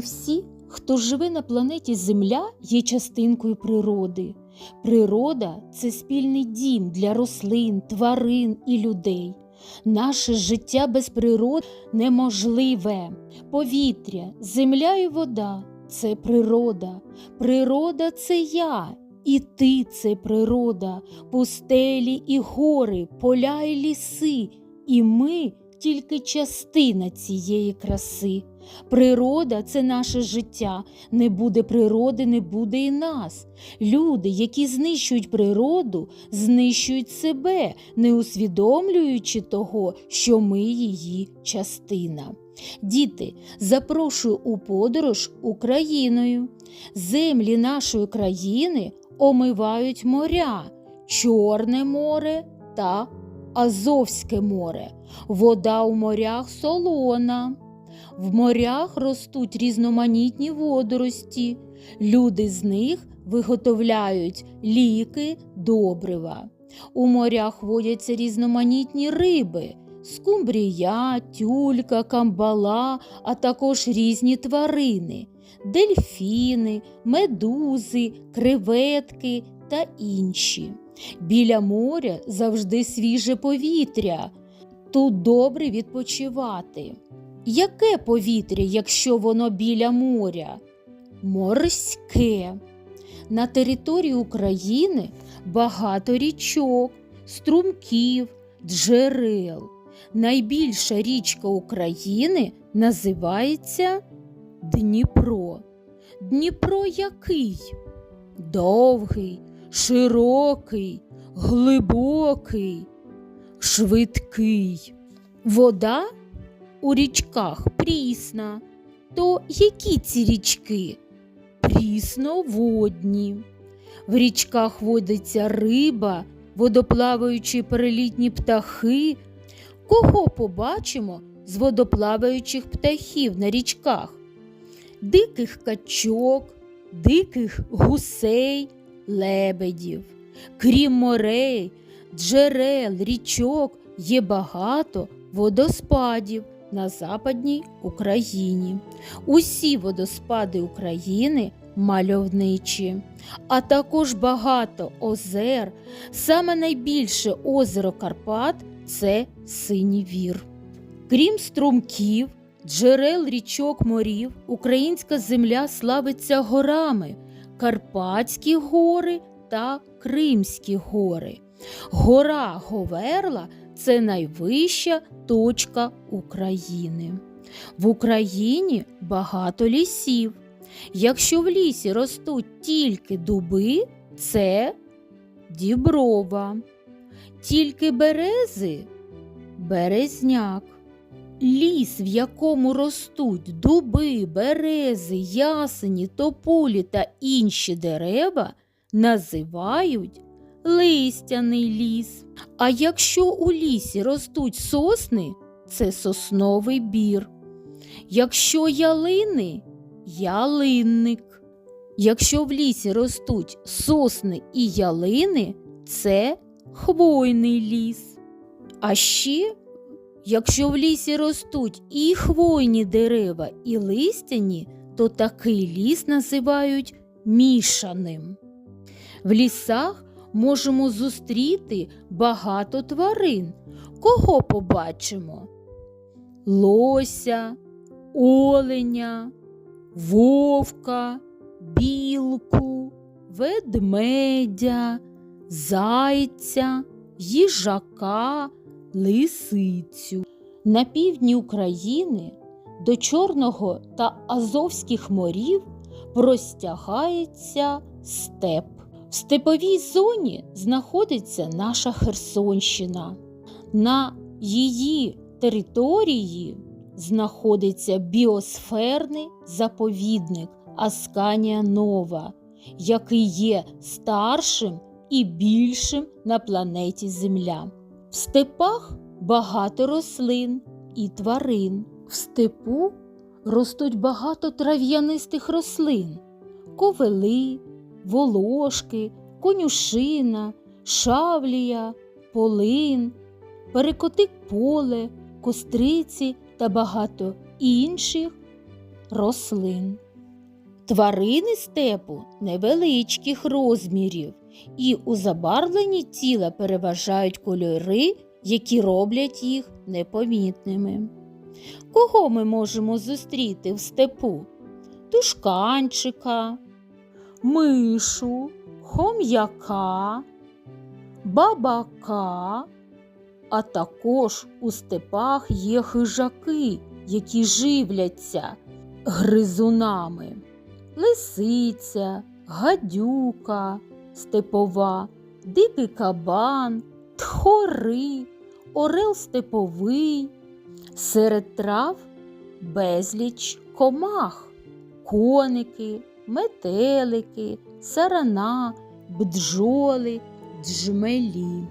всі, хто живе на планеті Земля, є частинкою природи. Природа це спільний дім для рослин, тварин і людей. Наше життя без природи неможливе. Повітря, земля і вода це природа. Природа це я, і ти це природа, пустелі і гори, поля і ліси, і ми тільки частина цієї краси. Природа це наше життя. Не буде природи, не буде і нас. Люди, які знищують природу, знищують себе, не усвідомлюючи того, що ми її частина. Діти, запрошую у подорож Україною. Землі нашої країни омивають моря, Чорне море та Азовське море. Вода у морях солона. В морях ростуть різноманітні водорості. Люди з них виготовляють ліки, добрива. У морях водяться різноманітні риби, скумбрія, тюлька, камбала, а також різні тварини, дельфіни, медузи, креветки та інші. Біля моря завжди свіже повітря. Тут добре відпочивати. Яке повітря, якщо воно біля моря? Морське. На території України багато річок, струмків, джерел. Найбільша річка України називається Дніпро. Дніпро який? Довгий, широкий, глибокий, швидкий. Вода у річках прісна. То які ці річки? Прісноводні. В річках водиться риба, водоплаваючі перелітні птахи. Кого побачимо з водоплаваючих птахів на річках? Диких качок, диких гусей, лебедів. Крім морей, джерел, річок є багато водоспадів на Западній Україні. Усі водоспади України мальовничі, а також багато озер. Саме найбільше озеро Карпат це Синій Вір. Крім струмків, джерел річок морів, українська земля славиться горами, Карпатські гори та Кримські гори. Гора Говерла це найвища точка України. В Україні багато лісів. Якщо в лісі ростуть тільки дуби, це діброва, тільки берези березняк. Ліс, в якому ростуть дуби, берези, ясені, тополі та інші дерева, називають листяний ліс. А якщо у лісі ростуть сосни, це сосновий бір. Якщо ялини ялинник. Якщо в лісі ростуть сосни і ялини, це хвойний ліс. А ще, якщо в лісі ростуть і хвойні дерева, і листяні, то такий ліс називають мішаним. В лісах можемо зустріти багато тварин. Кого побачимо? Лося, оленя, вовка, білку, ведмедя, зайця, їжака, лисицю. На півдні України до Чорного та Азовських морів простягається степ. В степовій зоні знаходиться наша Херсонщина. На її території знаходиться біосферний заповідник Асканія Нова, який є старшим і більшим на планеті Земля. В степах багато рослин і тварин. В степу ростуть багато трав'янистих рослин, ковели, волошки, конюшина, шавлія, полин, перекотик поле, костриці та багато інших рослин. Тварини степу невеличких розмірів, і у забарвленні тіла переважають кольори, які роблять їх непомітними. Кого ми можемо зустріти в степу? Тушканчика, мишу, хом'яка, бабака, а також у степах є хижаки, які живляться гризунами. Лисиця, гадюка, степова, дикий кабан, тхори, орел степовий. Серед трав безліч комах, коники, метелики, сарана, бджоли, джмелі.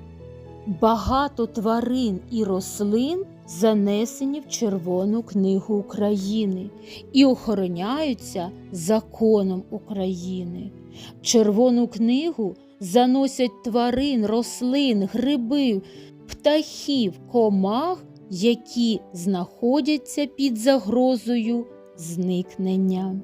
Багато тварин і рослин занесені в Червону книгу України і охороняються законом України. В Червону книгу заносять тварин, рослин, грибів, птахів, комах, які знаходяться під загрозою зникнення.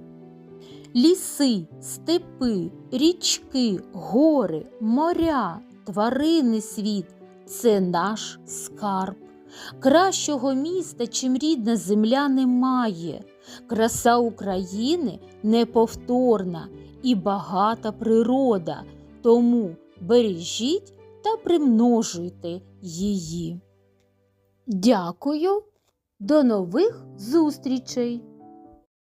Ліси, степи, річки, гори, моря, тваринний світ це наш скарб. Кращого міста, чим рідна земля, немає. Краса України неповторна і багата природа, тому бережіть та примножуйте її. Дякую, до нових зустрічей!